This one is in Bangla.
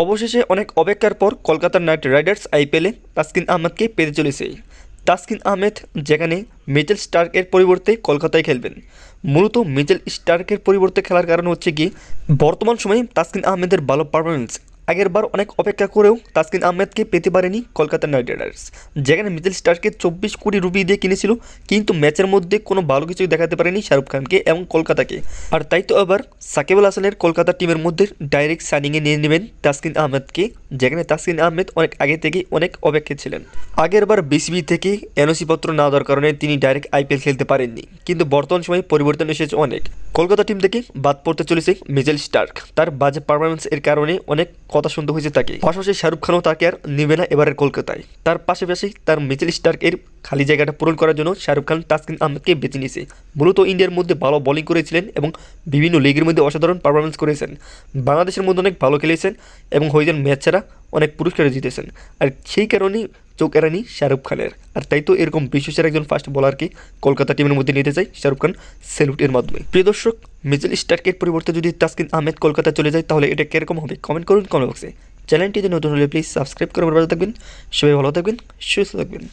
অবশেষে অনেক অপেক্ষার পর কলকাতার নাইট রাইডার্স আইপিএলে তাসকিন আহমেদকে পেতে চলেছে। তাসকিন আহমেদ, যেখানে মিচেল স্টার্কের পরিবর্তে কলকাতায় খেলবেন। মূলত মিচেল স্টার্কের পরিবর্তে খেলার কারণ হচ্ছে কি বর্তমান সময়ে তাসকিন আহমেদের ভালো পারফরমেন্স আগেরবার অনেক অপেক্ষা করেও তাসকিন আহমেদকে পেতে পারেনি কলকাতা নাইট রাইডার্স। যেখানে মিচেল স্টারকে চব্বিশ কোটি রুপি দিয়ে কিনেছিল, কিন্তু ম্যাচের মধ্যে কোনো ভালো কিছুই দেখাতে পারেনি শাহরুখ খানকে এবং কলকাতাকে। আর তাই তো আবার সাকিব আল হাসানের কলকাতা টিমের মধ্যে ডাইরেক্ট সাইনিংয়ে নিয়ে নেবেন তাসকিন আহমেদকে, যেখানে তাসকিন আহমেদ অনেক আগে থেকে অনেক অপেক্ষা ছিলেন। আগেরবার বিসিবি থেকে এনওসি পত্র না দেওয়ার কারণে তিনি ডাইরেক্ট আইপিএল খেলতে পারেননি, কিন্তু বর্তমান সময়ে পরিবর্তন এসেছে অনেক। কলকাতা টিম থেকে বাদ পড়তে চলেছে মিজেল স্টার্ক। তার বাজে পারফরমেন্স এর কারণে অনেক কথা শুনতে হয়েছে তাকে। পাশাপাশি শাহরুখ খানও তাকে আর নেবে না এবারের কলকাতায়। তার পাশাপাশি তার মিচেল স্টার্কের খালি জায়গাটা পূরণ করার জন্য শাহরুখ খান তাসকিন আহমেদকে বেছে নিয়েছে। মূলত ইন্ডিয়ার মধ্যে ভালো বোলিং করেছিলেন এবং বিভিন্ন লিগের মধ্যে অসাধারণ পারফরমেন্স করেছেন। বাংলাদেশের মধ্যে অনেক ভালো খেলেছেন এবং হয়েছেন ম্যাচ ছাড়া অনেক পুরস্কার জিতেছেন। আর সেই কারণেই চোখ এড়ানি শাহরুখ খানের। আর তাই তো এরকম বিশ্বসের একজন ফার্স্ট বোলারকে কলকাতা টিমের মধ্যে নিতে চাই, শাহরুখ খান স্যালুটের মাধ্যমে। প্রিয় দর্শক মিজেল স্টার্কের পরিবর্তে যদি তাসকিন আহমেদ কলকাতা চলে যায়, তাহলে এটা কীরকম হবে? কমেন্ট করুন কমেন্ট বক্সে চ্যানেলটিতে নতুন হলে প্লিজ সাবস্ক্রাইব করে ভালো থাকবেন। সবাই ভালো থাকবেন, সুস্থ থাকবেন।